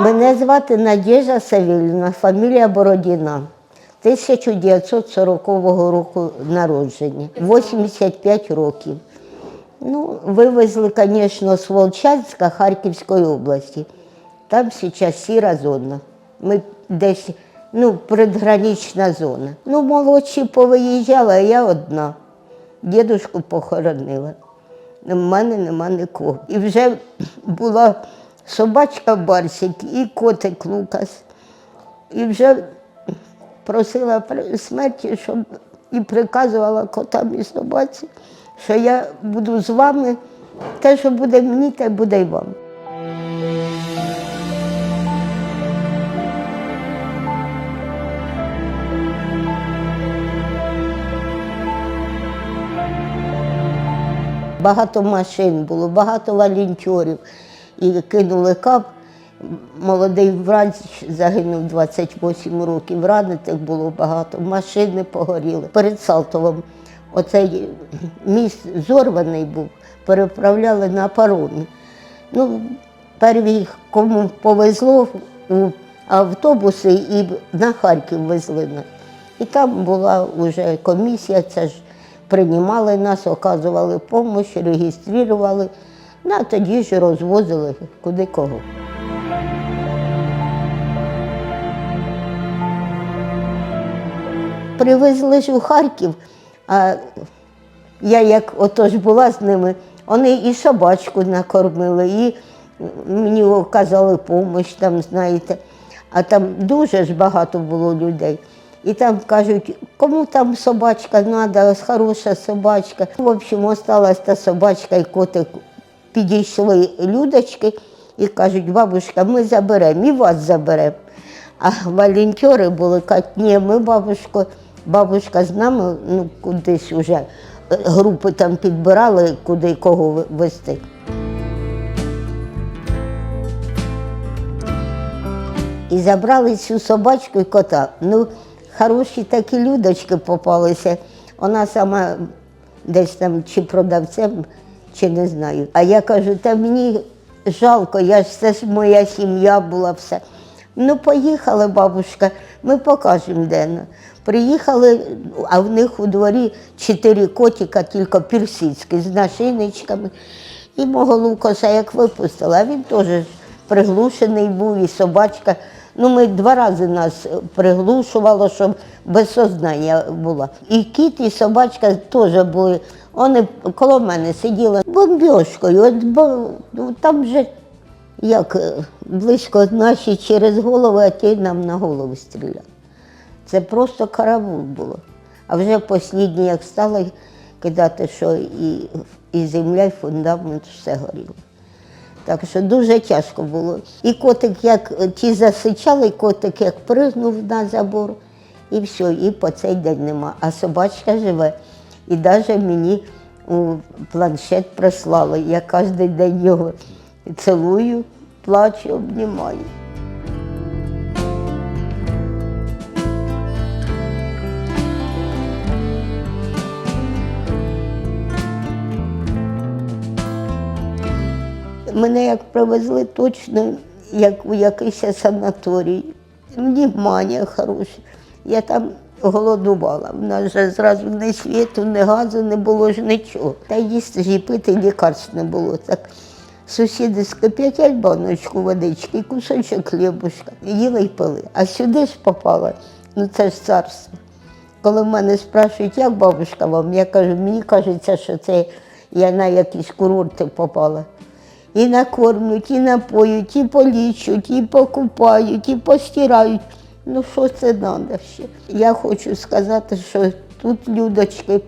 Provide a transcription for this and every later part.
Мене звати Надежда Савільна, фамілія Бородіна. 1940 року народження, 85 років. Ну, вивезли, звісно, з Волчанська Харківської області. Там зараз сіра зона. Ми десь, ну, предгранична зона. Ну, молодші повиїжджали, а я одна. Дідушку похоронила. У мене нема нікого. І вже була собачка Барсик і котик Лукас. І вже просила смерті, щоб і приказувала котам і собаці, що я буду з вами, те, що буде мені, те буде й вам. Багато машин було, багато волонтерів. І кинули кап. Молодий врач загинув 28 років, ранених було багато, машини погоріли. Перед Салтовом оцей міст зорваний був, переправляли на паромі. Ну, перві, кому повезло, у автобуси і на Харків везли нас. І там була вже комісія, це ж приймали нас, оказували допомогу, реєстрували, ну, а тоді ж розвозили куди кого. Привезли ж у Харків, а я як отож була з ними, вони і собачку накормили, і мені оказали допомогу, там, знаєте. А там дуже ж багато було людей. І там кажуть, кому там собачка треба, хороша собачка. В общем, осталась та собачка і котик. Підійшли людочки і кажуть, бабушка, ми заберемо, і вас заберемо. А волонтери були, кажуть, ні, ми бабушку, бабушка з нами ну, кудись вже е, групи там підбирали, куди кого вести. І забрали цю собачку і кота. Ну, хороші такі людочки попалися. Вона сама десь там чи продавцем, чи не знаю. А я кажу, та мені жалко, я ж це ж моя сім'я була все. Ну, поїхали, бабушка, ми покажемо де. Приїхали, а в них у дворі чотири котика, тільки персидські, з нашиничками. І мого Лукаса як випустила, а він теж приглушений був, і собачка. Ну, ми два рази нас приглушувало, щоб без сознання була. І кіт, і собачка теж були. Вони коло мене сиділи бомбьошкою. От, бо, ну, там же як е, близько наші через голову, а ті нам на голову стріляли. Це просто караул було. А вже останні, як стали кидати, що і, і земля, і фундамент, все горіло. Так що дуже тяжко було. І котик, як ті засичали, і котик як пригнув на забор, і все, і по цей день нема. А собачка живе. І навіть мені планшет прислали. Я кожен день його цілую, плачу, обнімаю. Мене як привезли точно, як у якийсь санаторій. Внимання хороше. Я там голодувала. У нас же зразу ні світу, ні газу не було ж нічого. Та їсти ж і пити лікарств не було. Так сусіди скип'ятять баночку водички і кусочок хлібушка. Їли й пили. А сюди ж попала, ну це ж царство. Коли в мене спрашують, як бабушка вам, я кажу, мені кажеться, що це я на якісь курорти попала. І накормлять, і напоють, і полічуть, і покупають, і постирають. Ну що це треба ще? Я хочу сказати, що тут людочки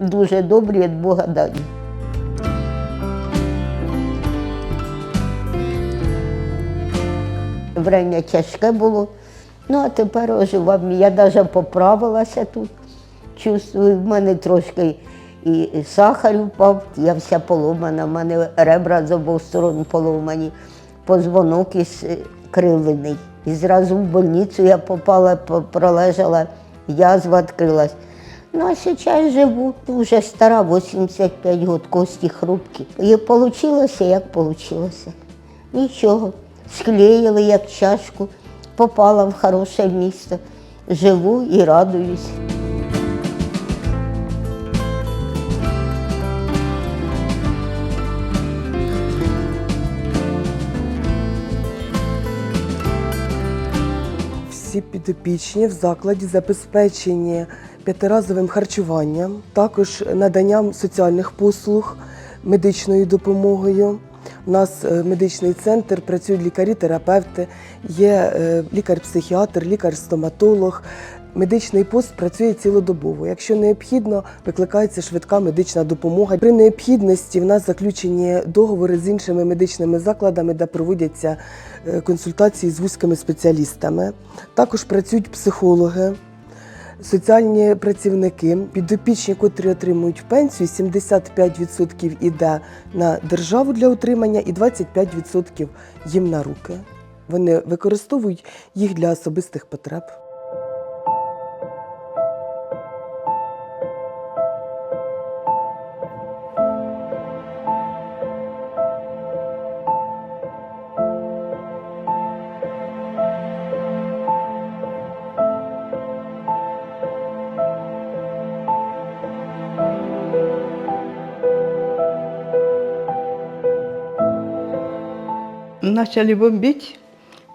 дуже добрі від Бога дані. Время тяжке було. Ну, а тепер оживав. Я навіть поправилася тут. Чувствую, в мене трошки і сахар впав, я вся поломана, в мене ребра з обох сторон поломані, позвонок із е, кривлений. І зразу в больницю я попала, пролежала, язва відкрилась. Ну, а зараз живу, вже стара, 85 років, кості хрупкі. І вийшло, як вийшло. Нічого. склеїли як чашку, попала в хороше місто. Живу і радуюсь. Всі підопічні в закладі забезпечені п'ятиразовим харчуванням, також наданням соціальних послуг, медичною допомогою. У нас е, медичний центр, працюють лікарі, терапевти, є е, лікар-психіатр, лікар-стоматолог. Медичний пост працює цілодобово. Якщо необхідно, викликається швидка медична допомога. При необхідності в нас заключені договори з іншими медичними закладами, де проводяться е, консультації з вузькими спеціалістами. Також працюють психологи, соціальні працівники, підопічні, котрі отримують пенсію, 75% іде на державу для утримання і 25% їм на руки. Вони використовують їх для особистих потреб. начали бомбить,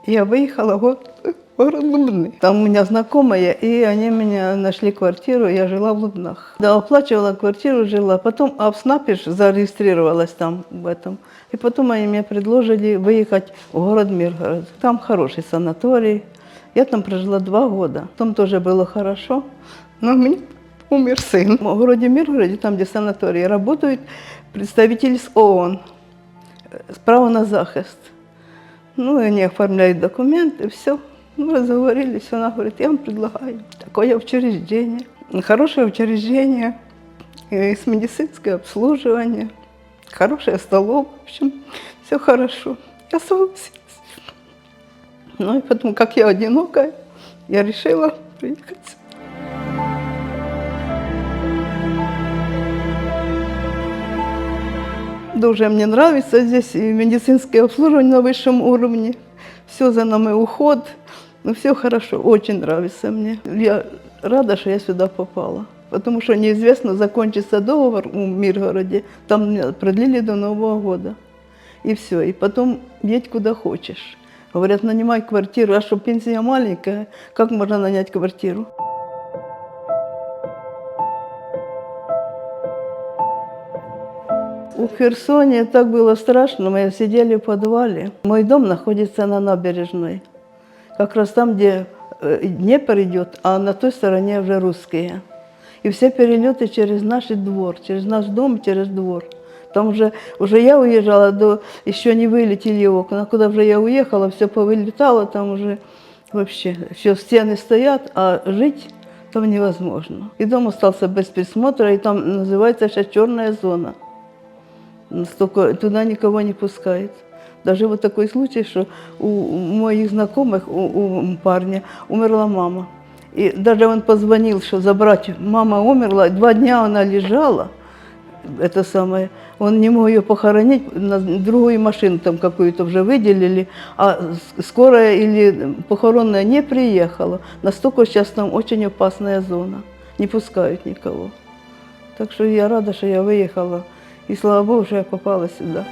я выехала вот в город Лубны. Там у меня знакомые, и они меня нашли квартиру, я жила в Лубнах. Да, оплачивала квартиру, жила. Потом а в СНАПе ж зарегистрировалась там в этом. И потом они мне предложили выехать в город Миргород. Там хороший санаторий. Я там прожила два года. Там тоже было хорошо. Но у меня умер сын. В городе Миргороде, там, где санаторий, работают представители с ООН. э, Право на захист. Ну, они оформляют документы, все. Мы разговорились, она говорит, я вам предлагаю такое учреждение, хорошее учреждение, и с медицинское обслуживание, хорошая столовая, в общем, все хорошо. Я согласилась. Ну и потом, как я одинокая, я решила приехать. Дуже мне нравится здесь и медицинское обслуживание на высшем уровне. Все за нами уход. Ну, все хорошо, очень нравится мне. Я рада, что я сюда попала. Потому что неизвестно, закончится договор в Миргороде. Там меня продлили до Нового года. И все. И потом едь куда хочешь. Говорят, нанимай квартиру. А что пенсия маленькая, как можно нанять квартиру? У Херсоне так было страшно, мы сидели в подвале. Мой дом находится на набережной, как раз там, где э, Днепр идет, а на той стороне уже русские. И все перелеты через наш двор, через наш дом, через двор. Там уже, уже я уезжала, до, еще не вылетели окна. Куда уже я уехала, все повылетало, там уже вообще все стены стоят, а жить там невозможно. И дом остался без присмотра, и там называется сейчас черная зона. Настолько, туда никого не пускают. Даже вот такой случай, что у у моих знакомых, у, у парня умерла мама. И даже он позвонил, что забрать, мама умерла, два дня она лежала, это самое, он не мог ее похоронить, на другую машину там какую-то уже выделили, а с- скорая или похоронная не приехала. Настолько сейчас там очень опасная зона, не пускают никого. Так что я рада, что я выехала. И слава Богу, що я попала сюда.